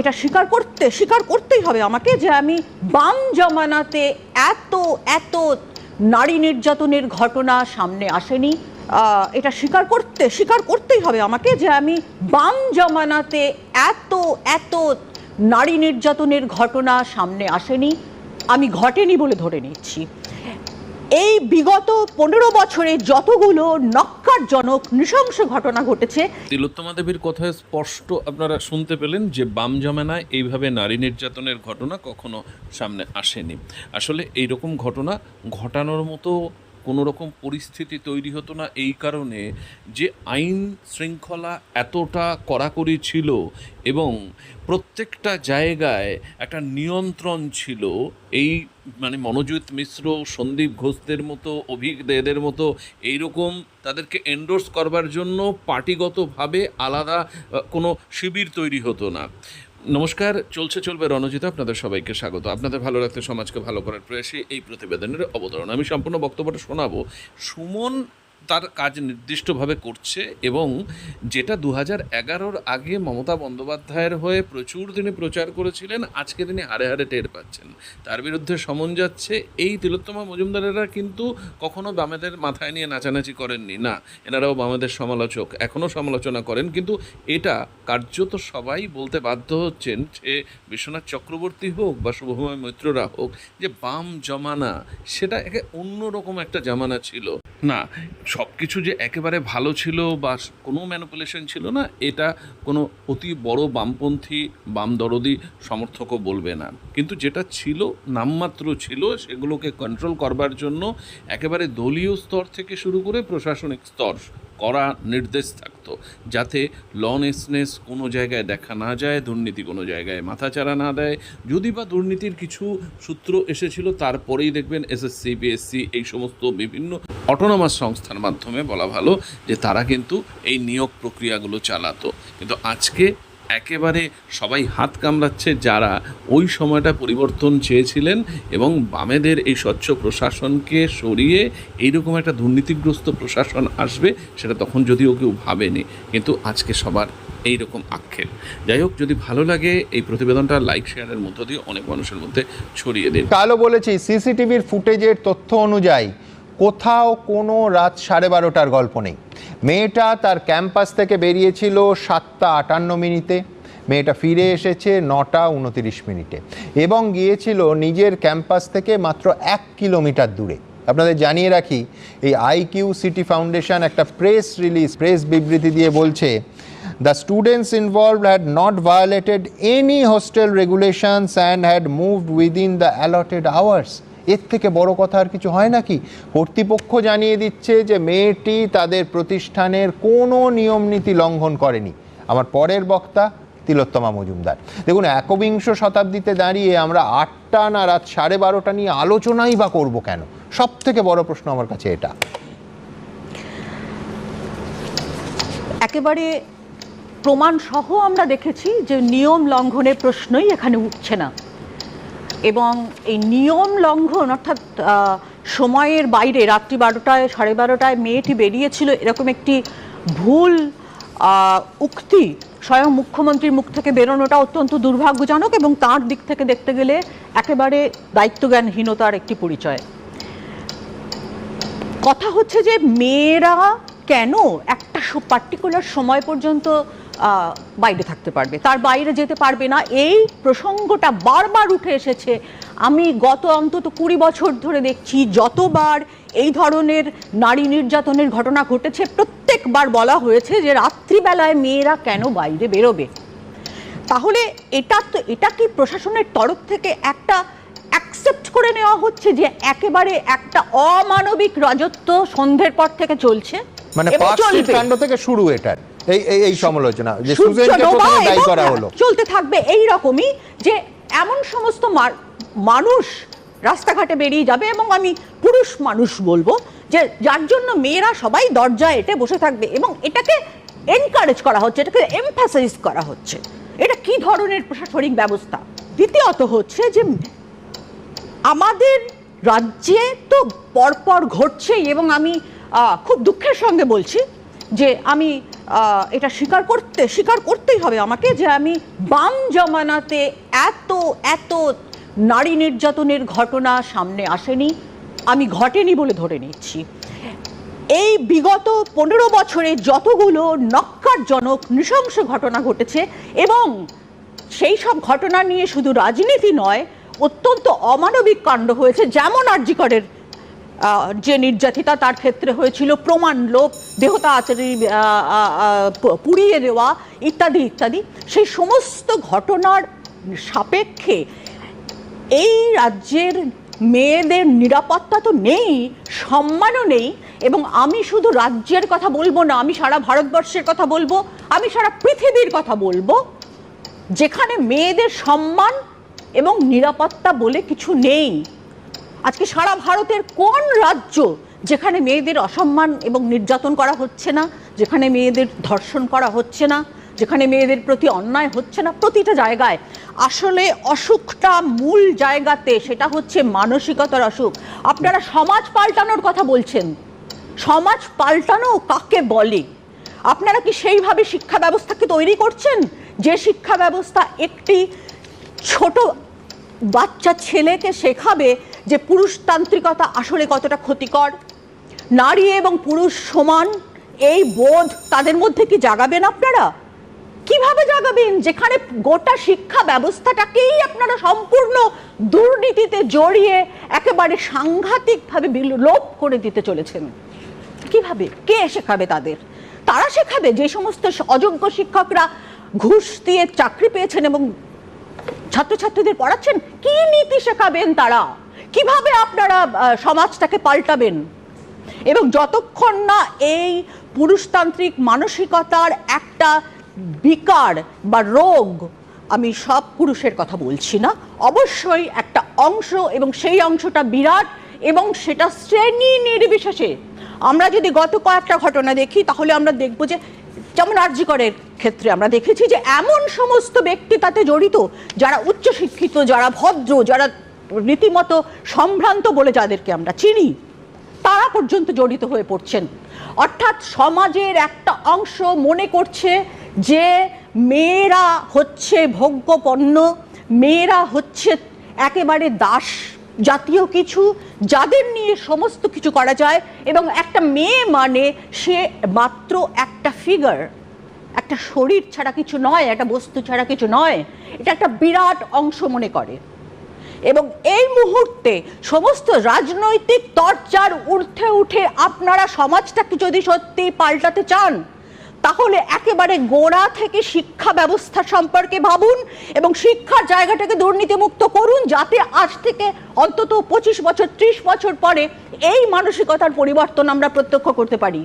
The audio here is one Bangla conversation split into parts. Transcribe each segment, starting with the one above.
এটা স্বীকার করতে, স্বীকার করতেই হবে আমাকে যে আমি বাম জমানাতে এত এত নারী নির্যাতনের ঘটনা সামনে আসেনি। এটা স্বীকার করতে, স্বীকার করতেই হবে আমাকে যে আমি বাম জমানাতে এত এত নারী নির্যাতনের ঘটনা সামনে আসেনি। আমি ঘটেনি বলে ধরে নিচ্ছি। এই বিগত পনেরো বছরে যতগুলো নক্কারজনক নৃশংস ঘটনা ঘটেছে, তিলোত্তমা দেবীর কথায় স্পষ্ট আপনারা শুনতে পেলেন যে বাম জমানায় এইভাবে নারী নির্যাতনের ঘটনা কখনো সামনে আসেনি। আসলে এইরকম ঘটনা ঘটানোর মতো কোনো রকম পরিস্থিতি তৈরি হতো না এই কারণে যে আইন শৃঙ্খলা এতটা কড়াকড়ি ছিল এবং প্রত্যেকটা জায়গায় একটা নিয়ন্ত্রণ ছিল, এই মানে মনোজিৎ মিশ্র, সন্দীপ ঘোষদের মতো, অভিক দেদের মতো, এইরকম তাদেরকে এন্ডোর্স করবার জন্য পার্টিগতভাবে আলাদা কোনো শিবির তৈরি হতো না। নমস্কার, চলছে, চলবে রণজিত আপনাদের সবাইকে স্বাগত। আপনাদের ভালো রাখতে সমাজকে ভালো করার প্রয়াসে এই প্রতিবেদনের অবতরণ। আমি সম্পূর্ণ বক্তব্যটা শোনাবো সুমন তার কাজ নির্দিষ্টভাবে করছে এবং যেটা দু হাজার এগারোর আগে মমতা বন্দ্যোপাধ্যায়ের হয়ে প্রচুর তিনি প্রচার করেছিলেন, আজকে তিনি হারে হারে টের পাচ্ছেন। তার বিরুদ্ধে সমন যাচ্ছে। এই তিলোত্তমা মজুমদারেরা কিন্তু কখনো বামেদের মাথায় নিয়ে নাচানাচি করেননি। না, এনারাও বামেদের সমালোচক, এখনও সমালোচনা করেন। কিন্তু এটা কার্যত সবাই বলতে বাধ্য হচ্ছেন যে বিশ্বনাথ চক্রবর্তী হোক বা শুভময় মৈত্ররা হোক, যে বাম জমানা, সেটা একে অন্যরকম একটা জামানা ছিল। না সব কিছু যে একেবারে ভালো ছিল বা কোনো ম্যানুপুলেশন ছিল না, এটা কোনো অতি বড় বামপন্থী বাম দরদি সমর্থকও বলবে না। কিন্তু যেটা ছিল, নামমাত্র ছিল, সেগুলোকে কন্ট্রোল করবার জন্য একেবারে দলীয় স্তর থেকে শুরু করে প্রশাসনিক স্তর করা নির্দেশ থাকতো, যাতে লনেসনেস কোনো জায়গায় দেখা না যায়, দুর্নীতি কোনো জায়গায় মাথাচাড়া না দেয়। যদি বা দুর্নীতির কিছু সূত্র এসেছিল, তারপরেই দেখবেন এসএসসি বিএসসি এই সমস্ত বিভিন্ন অটোনমাস সংস্থার মাধ্যমে বলা ভালো যে তারা কিন্তু এই নিয়োগ প্রক্রিয়াগুলো চালাতো। কিন্তু আজকে একেবারে সবাই হাত কামড়াচ্ছে যারা ওই সময়টা পরিবর্তন চেয়েছিলেন এবং বামেদের এই স্বচ্ছ প্রশাসনকে সরিয়ে এইরকম একটা দুর্নীতিগ্রস্ত প্রশাসন আসবে, সেটা তখন যদিও কেউ ভাবেনি। কিন্তু আজকে সবার এই রকম আক্ষেপ। যাই হোক, যদি ভালো লাগে, এই প্রতিবেদনটা লাইক শেয়ারের মধ্য দিয়ে অনেক মানুষের মধ্যে ছড়িয়ে দিন। কালও বলেছি, সিসিটিভির ফুটেজের তথ্য অনুযায়ী কোথাও কোনো রাত সাড়ে বারোটার গল্প নেই। মেয়েটা তার ক্যাম্পাস থেকে বেরিয়েছিল সাতটা আটান্ন মিনিটে মেয়েটা ফিরে এসেছে নটা উনতিরিশ মিনিটে এবং গিয়েছিল নিজের ক্যাম্পাস থেকে মাত্র এক কিলোমিটার দূরে আপনাদের জানিয়ে রাখি, এই আইকিউ সিটি ফাউন্ডেশন একটা প্রেস রিলিজ প্রেস বিবৃতি দিয়ে বলছে, The students involved had not violated any hostel regulations and had moved within the allotted hours. এর থেকে বড় কথা আর কিছু হয় নাকি? কর্তৃপক্ষ জানিয়ে দিচ্ছে যে মেয়েটি তাদের প্রতিষ্ঠানের কোনো নিয়ম নীতি লঙ্ঘন করেনি। আমার পরের বক্তা তিলোত্তমা মজুমদার। দেখুন, একবিংশ শতাব্দীতে দাঁড়িয়ে আমরা আটটা না রাত সাড়ে বারোটা নিয়ে আলোচনাই বা করব কেন? সব থেকে বড় প্রশ্ন আমার কাছে এটা। একেবারে প্রমাণ সহ আমরা দেখেছি যে নিয়ম লঙ্ঘনের প্রশ্নই এখানে উঠছে না। এবং এই নিয়ম লঙ্ঘন, অর্থাৎ সময়ের বাইরে, রাত্রি বারোটায়, সাড়ে বারোটায় মেয়েটি বেরিয়েছিল, এরকম একটি ভুল উক্তি স্বয়ং মুখ্যমন্ত্রীর মুখ থেকে বেরোনোটা অত্যন্ত দুর্ভাগ্যজনক এবং তার দিক থেকে দেখতে গেলে একেবারে দায়িত্বজ্ঞানহীনতার একটি পরিচয়। কথা হচ্ছে যে মেয়েরা কেন একটা পার্টিকুলার সময় পর্যন্ত বাইরে থাকতে পারবে। তার বাইরে যেতে পারবে না। এই প্রসঙ্গটা বারবার উঠে এসেছে। আমি গত অন্তত কুড়ি বছর ধরে দেখছি যতবার এই ধরনের নারী নির্যাতনের ঘটনা ঘটেছে প্রত্যেকবার বলা হয়েছে যে রাত্রিবেলায় মেয়েরা কেন বাইরে বেরোবে? তাহলে এটা তো এটা কি প্রশাসনের তরফ থেকে একটা অ্যাকসেপ্ট করে নেওয়া হচ্ছে যে একেবারে একটা অমানবিক রাজত্ব সন্ধ্যের পর থেকে চলছে? মানে। কাণ্ড থেকে শুরু এটার এই এই- এই সমালোচনা যে সুজেনকে প্রথমে দায়ী করা হলো। চলতে থাকবে এই রকমই যে এমন সমস্ত মানুষ রাস্তাঘাটে বেরিয়ে যাবে এবং আমি পুরুষ মানুষ বলব যে যার জন্য মেয়েরা সবাই দরজায় এটে বসে থাকবে এবং এটাকে এনকারেজ করা হচ্ছে এটাকে এমফাসাইজ করা হচ্ছে। এটা কি ধরনের প্রশাসনিক ব্যবস্থা? দ্বিতীয়ত হচ্ছে যে আমাদের রাজ্যে তো পরপর ঘটছেই এবং আমি আহ, খুব দুঃখের সঙ্গে বলছি যে আমি এটা স্বীকার করতে, স্বীকার করতেই হবে আমাকে যে আমি বাম জমানাতে এত এত নারী নির্যাতনের ঘটনা সামনে আসেনি। আমি ঘটেনি বলে ধরে নিচ্ছি। এই বিগত পনেরো বছরে যতগুলো নক্কারজনক, নৃশংস ঘটনা ঘটেছে এবং সেই সব ঘটনা নিয়ে শুধু রাজনীতি নয়, অত্যন্ত অমানবিক কাণ্ড হয়েছে, যেমন আর্যিকরের যে নির্যাতিতা তার ক্ষেত্রে হয়েছিল, প্রমাণ লোপ দেহতা আচারী পুড়িয়ে দেওয়া ইত্যাদি ইত্যাদি। সেই সমস্ত ঘটনার সাপেক্ষে এই রাজ্যের মেয়েদের নিরাপত্তা তো নেই, সম্মানও নেই, এবং আমি শুধু রাজ্যের কথা বলব না, আমি সারা ভারতবর্ষের কথা বলব, আমি সারা পৃথিবীর কথা বলব, যেখানে মেয়েদের সম্মান এবং নিরাপত্তা বলে কিছু নেই। আজকে সারা ভারতের কোন রাজ্য যেখানে মেয়েদের অসম্মান এবং নির্যাতন করা হচ্ছে না, যেখানে মেয়েদের ধর্ষণ করা হচ্ছে না, যেখানে মেয়েদের প্রতি অন্যায় হচ্ছে না, প্রতিটা জায়গায় আসলে অসুখটা মূল জায়গাতে সেটা হচ্ছে মানসিকতার অসুখ। আপনারা সমাজ পাল্টানোর কথা বলছেন। সমাজ পাল্টানো কাকে বলে? আপনারা কি সেইভাবে শিক্ষা ব্যবস্থাকে তৈরি করছেন? যে শিক্ষা ব্যবস্থা একটি ছোট বাচ্চা ছেলেকে শেখাবে যে পুরুষতান্ত্রিকতা আসলে কতটা ক্ষতিকর? নারী এবং পুরুষ সমান, এই বোধ তাদের মধ্যে কি জাগাবেন আপনারা? কীভাবে জাগাবেন? যেখানে গোটা শিক্ষা ব্যবস্থাটাকেই আপনারা সম্পূর্ণ দুর্নীতিতে জড়িয়ে একেবারে সাংঘাতিকভাবে লোপ করে দিতে চলেছেন। কীভাবে? কে শেখাবে তাদের? তারা শেখাবে যে সমস্ত অযোগ্য শিক্ষকরা ঘুষ দিয়ে চাকরি পেয়েছেন এবং ছাত্রছাত্রীদের পড়াচ্ছেন? কি নীতি শেখাবেন তারা? কীভাবে আপনারা সমাজটাকে পাল্টাবেন? এবং যতক্ষণ না এই পুরুষতান্ত্রিক মানসিকতার একটা বিকার বা রোগ আমি সব পুরুষের কথা বলছি না, অবশ্যই একটা অংশ এবং সেই অংশটা বিরাট এবং সেটা শ্রেণি নির্বিশেষে। আমরা যদি গত কয়েকটা ঘটনা দেখি, তাহলে আমরা দেখব যে যেমন আর্যিকরের ক্ষেত্রে আমরা দেখেছি যে এমন সমস্ত ব্যক্তি তাতে জড়িত, যারা উচ্চশিক্ষিত, যারা ভদ্র, যারা রীতিমতো সম্ভ্রান্ত বলে যাদেরকে আমরা চিনি, তারা পর্যন্ত জড়িত হয়ে পড়ছেন। অর্থাৎ সমাজের একটা অংশ মনে করছে যে মেয়েরা হচ্ছে ভোগ্য পণ্য মেয়েরা হচ্ছে একেবারে দাস জাতীয় কিছু, যাদের নিয়ে সমস্ত কিছু করা যায় এবং একটা মেয়ে মানে সে মাত্র একটা ফিগার একটা শরীর ছাড়া কিছু নয়, একটা বস্তু ছাড়া কিছু নয়, এটা একটা বিরাট অংশ মনে করে। এবং এই মুহূর্তে সমস্ত রাজনৈতিক তরচার ঊর্ধ্বে উঠে আপনারা সমাজটাকে যদি সত্যি পাল্টাতে চান, তাহলে একেবারে গোড়া থেকে শিক্ষা ব্যবস্থা সম্পর্কে ভাবুন এবং শিক্ষার জায়গাটাকে দুর্নীতিমুক্ত করুন যাতে আজ থেকে অন্তত পঁচিশ বছর, ত্রিশ বছর পরে এই মানসিকতার পরিবর্তন আমরা প্রত্যক্ষ করতে পারি।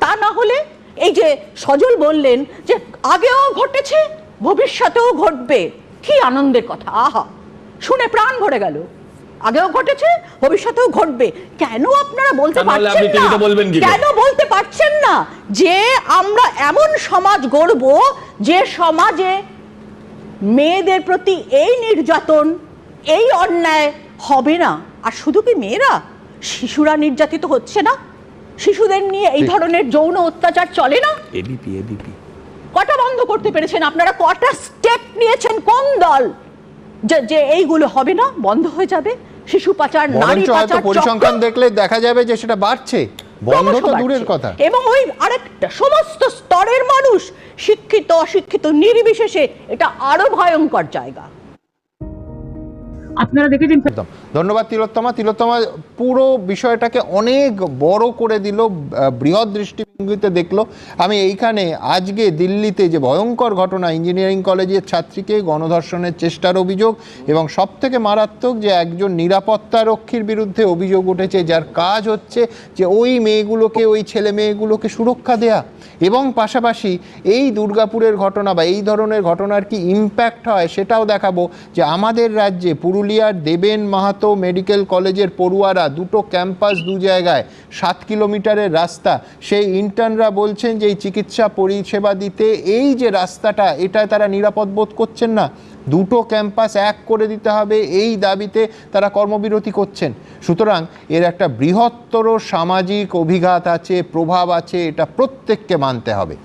তা না হলে এই যে সজল বললেন যে আগেও ঘটেছে, ভবিষ্যতেও ঘটবে, কি আনন্দের কথা, আহা! শুনে প্রাণ ভরে গেল। আগেও ঘটেছে ভবিষ্যতেও ঘটবে। কেন আপনারা বলতে পারছেন না? কেন বলতে পারছেন না যে আমরা এমন সমাজ গড়ব যে সমাজে মেয়েদের প্রতি এই নির্যাতন এই অন্যায় হবে না? আর শুধু কি মেয়েরা? শিশুরা নির্যাতিত হচ্ছে না? শিশুদের নিয়ে এই ধরনের যৌন অত্যাচার চলে না? এবিপি এবিপি কটা বন্ধ করতে পেরেছেন আপনারা? কটা স্টেপ নিয়েছেন? কোন দল? যে এইগুলো হবে না বন্ধ হয়ে যাবে শিশু পাচার নারী পাচার পরিসংখ্যান দেখলে দেখা যাবে যে সেটা বাড়ছে। বন্ধ তো দূরের কথা। এবং ওই আরেকটা সমস্ত স্তরের মানুষ শিক্ষিত অশিক্ষিত নির্বিশেষে এটা আরও ভয়ঙ্কর জায়গা। আপনারা দেখেছেন একদম। ধন্যবাদ তিলোত্তমা। তিলোত্তমা পুরো বিষয়টাকে অনেক বড় করে দিল বৃহৎ বৃহৎ দৃষ্টিভঙ্গিতে দেখল আমি এইখানে আজকে দিল্লিতে যে ভয়ঙ্কর ঘটনা, ইঞ্জিনিয়ারিং কলেজের ছাত্রীকে গণধর্ষণের চেষ্টার অভিযোগ এবং সব থেকে মারাত্মক যে একজন নিরাপত্তা রক্ষীর বিরুদ্ধে অভিযোগ উঠেছে, যার কাজ হচ্ছে যে ওই মেয়েগুলোকে, ওই ছেলে মেয়েগুলোকে সুরক্ষা দেয়া এবং পাশাপাশি এই দুর্গাপুরের ঘটনা বা এই ধরনের ঘটনার কি ইম্প্যাক্ট হয় সেটাও দেখাবো যে আমাদের রাজ্যে পুরুলিয়ার দেবেন মাহাতো মেডিকেল কলেজের পড়ুয়ারা দুটো ক্যাম্পাস দু জায়গায়, সাত কিলোমিটারের রাস্তা, সেই ইন্টার্নরা বলছেন যে এই চিকিৎসা পরিষেবা দিতে এই যে রাস্তাটা, এটা তারা নিরাপদ বোধ করছেন না। দুটো ক্যাম্পাস এক করে দিতে হবে, এই দাবিতে তারা কর্মবিরতি করছেন। সুতরাং এর একটা বৃহত্তর সামাজিক অভিঘাত আছে, প্রভাব আছে, এটা প্রত্যেককে মানতে হবে।